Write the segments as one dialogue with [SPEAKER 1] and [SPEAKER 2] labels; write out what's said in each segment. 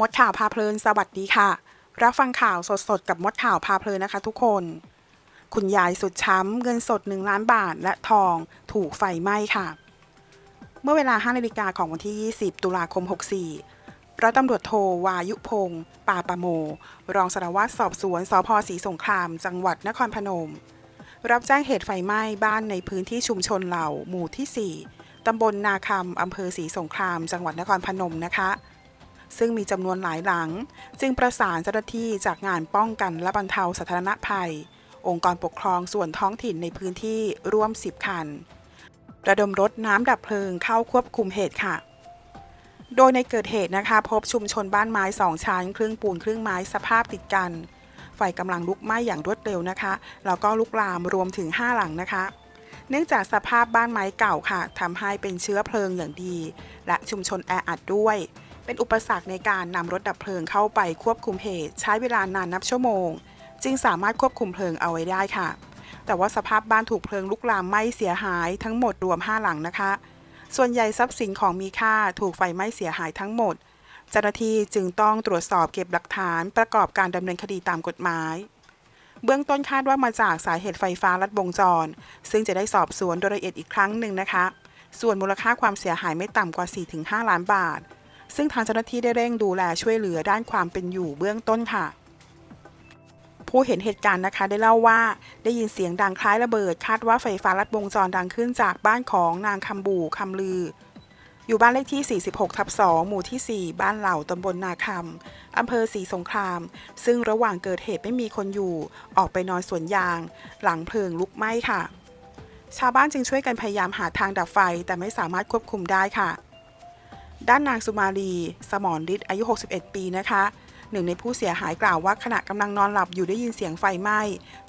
[SPEAKER 1] มดข่าวพาเพลิน สวัสดีค่ะ รับฟังข่าวสดๆ กับมดข่าวพาเพลินนะคะทุกคน คุณยายสุดช้ำ เงินสด 1 ล้านบาท และทองถูกไฟไหม้ค่ะ เมื่อเวลา 5 นาฬิกาของวันที่ 20 ตุลาคม 64ร้อยตำรวจโทวายุพงศ์ปาปะโม รองสารวัตรสอบสวนสพศรีสงคราม จังหวัดนครพนม รับแจ้งเหตุไฟไหม้บ้านในพื้นที่ชุมชนเหล่าหมู่ที่ 4ตำบลนาคำอำเภอศรีสงคราม จังหวัดนครพนมนะคะ ซึ่งมีจำนวนหลายหลัง จึงประสานเจ้าหน้าที่จากงานป้องกันและบรรเทาสาธารณภัย องค์กรปกครองส่วนท้องถิ่นในพื้นที่ร่วม 10 คัน ระดมรถน้ำดับเพลิงเข้าควบคุมเหตุค่ะ โดยในเกิดเหตุนะคะ พบชุมชนบ้านไม้สองชั้นครึ่งปูนครึ่งไม้สภาพติดกันไฟกำลังลุกไหม้อย่างรวดเร็วนะคะ แล้วก็ลุกลามรวมถึง 5 หลังนะคะ เนื่องจากสภาพบ้านไม้เก่าค่ะทำให้เป็นเชื้อเพลิงอย่างดี และชุมชนแออัดด้วย เป็นอุปสรรคในการนำรถดับเพลิงเข้าไปควบคุมเหตุ ใช้เวลานานนับชั่วโมง จึงสามารถควบคุมเพลิงเอาไว้ได้ค่ะ แต่ว่าสภาพบ้านถูกเพลิงลุกลามไหม้เสียหายทั้งหมดรวม 5 หลังนะคะ ส่วนใหญ่ทรัพย์สินของมีค่าถูกไฟไหม้เสียหายทั้งหมด เจ้าหน้าที่จึงต้องตรวจสอบเก็บหลักฐานประกอบการดำเนินคดีตามกฎหมายเบื้องต้นคาดว่ามาจากสาเหตุไฟฟ้าลัดวงจร ซึ่งจะได้สอบสวนโดยละเอียดอีกครั้งหนึ่งนะคะ ส่วนมูลค่าความเสียหายไม่ต่ำกว่า 4-5 ล้านบาท ซึ่งทางเจ้าหน้าที่ได้เร่งดูแลช่วยเหลือด้านความเป็นอยู่เบื้องต้นค่ะ ผู้เห็นเหตุการณ์นะคะได้เล่าว่าได้ยินเสียงดังคล้ายระเบิด คาดว่าไฟฟ้าลัดวงจรดังขึ้นจากบ้านของนางคำบูคำลือ อยู่บ้านเลขที่ 46 ทับ 2 หมู่ที่ 4 บ้านเหล่าตำบลนาคำอำเภอศรีสงคราม ซึ่งระหว่างเกิดเหตุไม่มีคนอยู่ ออกไปนอนสวนยาง หลังเพลิงลุกไหม้ค่ะ ชาวบ้านจึงช่วยกันพยายามหาทางดับไฟแต่ไม่สามารถควบคุมได้ค่ะ ด้านนางสุมาลี สมรฤทธิ์อายุ 61 ปีนะคะหนึ่งในผู้เสียหายกล่าวว่าขณะกำลังนอนหลับอยู่ได้ยินเสียงไฟไหม้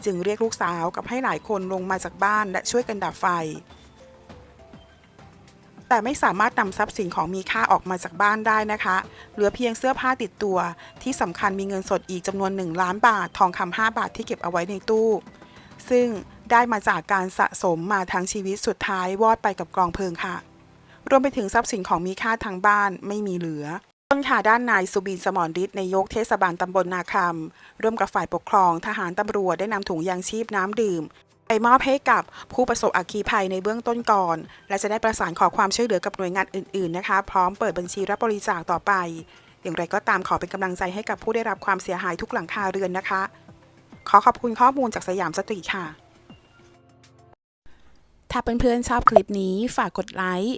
[SPEAKER 1] จึงเรียกลูกสาวกับให้หลายคนลงมาจากบ้านและช่วยกันดับไฟ แต่ไม่สามารถนำทรัพย์สินของมีค่าออกมาจากบ้านได้นะคะ เหลือเพียงเสื้อผ้าติดตัว ที่สำคัญมีเงินสดอีกจำนวน 1 ล้านบาท ทองคำ5บาทที่เก็บเอาไว้ในตู้ ซึ่งได้มาจากการสะสมมาทั้งชีวิตสุดท้ายวอดไปกับกองเพลิงค่ะ รวมไปถึงทรัพย์สินของมีค่าทางบ้านไม่มีเหลือ ต้นค่ะด้านนายสุบินสมรฤทธิ์นายกเทศบาลตำบลนาคำร่วมกับฝ่ายปกครอง ทหารตำรวจได้นำถุงยางชีพน้ำดื่มไปมอบให้กับผู้ประสบอัคคีภัยในเบื้องต้นก่อน และจะได้ประสานขอความช่วยเหลือกับหน่วยงานอื่น ๆ นะคะ พร้อมเปิดบัญชีรับบริจาคต่อไป อย่างไรก็ตามขอเป็นกำลังใจให้กับผู้ได้รับความเสียหายทุกหลังคาเรือนนะคะ ขอขอบคุณข้อมูลจากสยามสตรีค่ะ ถ้าเพื่อนๆชอบคลิปนี้ฝากกดไลค์